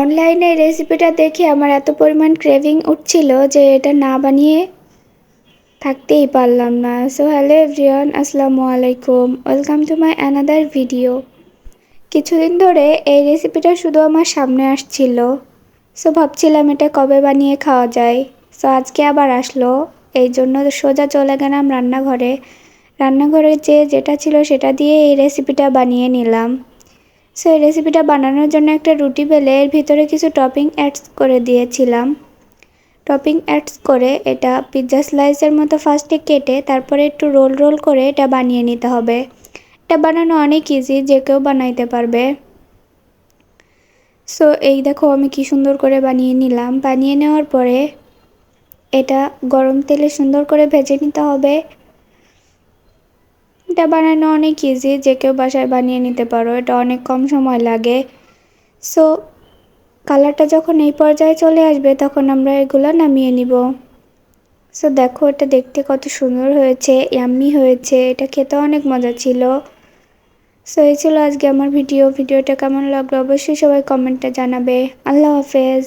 অনলাইনে রেসিপিটা দেখে আমার এত পরিমাণ ক্রেভিং উঠছিল যে এটা না বানিয়ে থাকতেই পারলাম না। সো হ্যালো এভরিওয়ান আসসালামু আলাইকুম। Welcome to my another video কিছুদিন ধরে এই রেসিপিটা শুধু আমার সামনে আসছিল। সো ভাবছিলাম এটা কবে বানিয়ে খাওয়া যায়। সো আজকে আবার আসলো। এই জন্য সোজা চলে গেলাম রান্নাঘরে। রান্নাঘরে যে যেটা ছিল সেটা দিয়ে এই রেসিপিটা বানিয়ে নিলাম। সো এই রেসিপিটা বানানোর জন্য একটা রুটি বেলে এর ভিতরে কিছু টপিং অ্যাডস করে দিয়েছিলাম। টপিং অ্যাডস করে এটা পিৎজা স্লাইসের মতো ফার্স্টে কেটে তারপরে একটু রোল রোল করে এটা বানিয়ে নিতে হবে। এটা বানানো অনেক ইজি যে কেউ বানাইতে পারবে। সো এই দেখো আমি কি সুন্দর করে বানিয়ে নিলাম। বানিয়ে নেওয়ার পরে এটা গরম তেলে সুন্দর করে ভেজে নিতে হবে। এটা বানানো অনেক ইজি যে কেউ বাসায় বানিয়ে নিতে পারো, এটা অনেক কম সময় লাগে। সো কালারটা যখন এই পর্যায়ে চলে আসবে, তখন আমরা এগুলো নামিয়ে নিব। সো দেখো এটা দেখতে কত সুন্দর হয়েছে ইয়াম্মি হয়েছে, এটা খেতে অনেক মজা ছিল। সো এই ছিল আজকে আমার ভিডিও ভিডিওটা কেমন লাগল অবশ্যই সবাই কমেন্টে জানাবে। আল্লাহ হাফেজ।